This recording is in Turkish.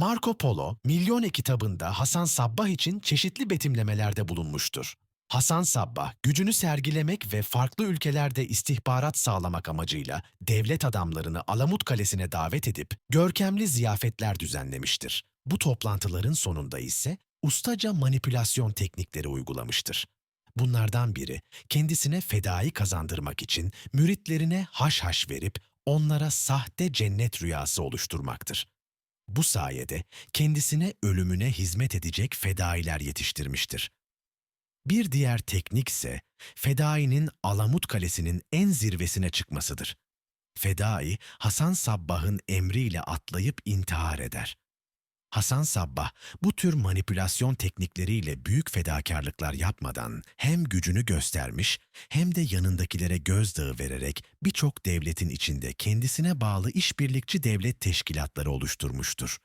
Marco Polo, Milyone kitabında Hasan Sabbah için çeşitli betimlemelerde bulunmuştur. Hasan Sabbah, gücünü sergilemek ve farklı ülkelerde istihbarat sağlamak amacıyla devlet adamlarını Alamut Kalesi'ne davet edip görkemli ziyafetler düzenlemiştir. Bu toplantıların sonunda ise ustaca manipülasyon teknikleri uygulamıştır. Bunlardan biri kendisine fedai kazandırmak için müritlerine haş haş verip onlara sahte cennet rüyası oluşturmaktır. Bu sayede kendisine ölümüne hizmet edecek fedailer yetiştirmiştir. Bir diğer teknik ise fedainin Alamut Kalesi'nin en zirvesine çıkmasıdır. Fedai, Hasan Sabbah'ın emriyle atlayıp intihar eder. Hasan Sabbah bu tür manipülasyon teknikleriyle büyük fedakarlıklar yapmadan hem gücünü göstermiş hem de yanındakilere gözdağı vererek birçok devletin içinde kendisine bağlı işbirlikçi devlet teşkilatları oluşturmuştur.